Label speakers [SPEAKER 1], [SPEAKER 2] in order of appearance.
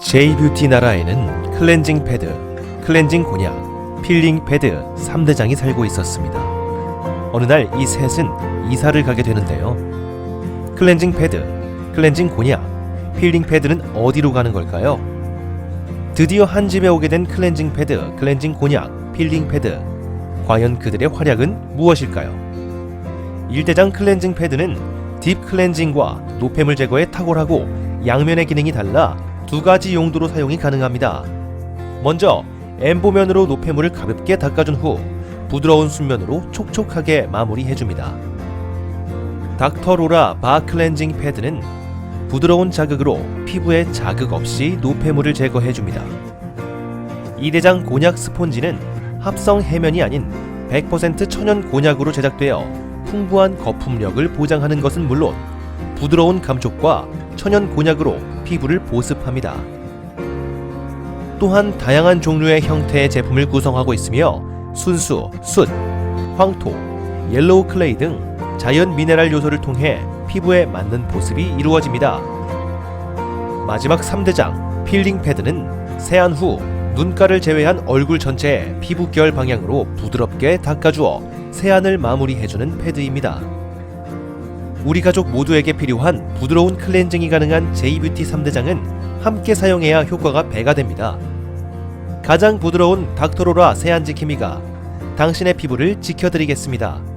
[SPEAKER 1] J뷰티 나라에는 클렌징 패드, 클렌징 곤약, 필링 패드 3대장이 살고 있었습니다. 어느 날 이 셋은 이사를 가게 되는데요. 클렌징 패드, 클렌징 곤약, 필링 패드는 어디로 가는 걸까요? 드디어 한 집에 오게 된 클렌징 패드, 클렌징 곤약, 필링 패드. 과연 그들의 활약은 무엇일까요? 1대장 클렌징 패드는 딥 클렌징과 노폐물 제거에 탁월하고 양면의 기능이 달라 두 가지 용도로 사용이 가능합니다. 먼저 엠보면으로 노폐물을 가볍게 닦아준 후 부드러운 순면으로 촉촉하게 마무리해줍니다. 닥터로라 바 클렌징 패드는 부드러운 자극으로 피부에 자극 없이 노폐물을 제거해줍니다. 이대장 곤약 스폰지는 합성 해면이 아닌 100% 천연 곤약으로 제작되어 풍부한 거품력을 보장하는 것은 물론 부드러운 감촉과 천연 곤약으로 피부를 보습합니다. 또한 다양한 종류의 형태의 제품을 구성하고 있으며 순수, 숯, 황토, 옐로우 클레이 등 자연 미네랄 요소를 통해 피부에 맞는 보습이 이루어집니다. 마지막 3대장 필링 패드는 세안 후 눈가를 제외한 얼굴 전체에 피부결 방향으로 부드럽게 닦아주어 세안을 마무리해주는 패드입니다. 우리 가족 모두에게 필요한 부드러운 클렌징이 가능한 J뷰티 3대장은 함께 사용해야 효과가 배가 됩니다. 가장 부드러운 닥터로라 세안지 케미가 당신의 피부를 지켜드리겠습니다.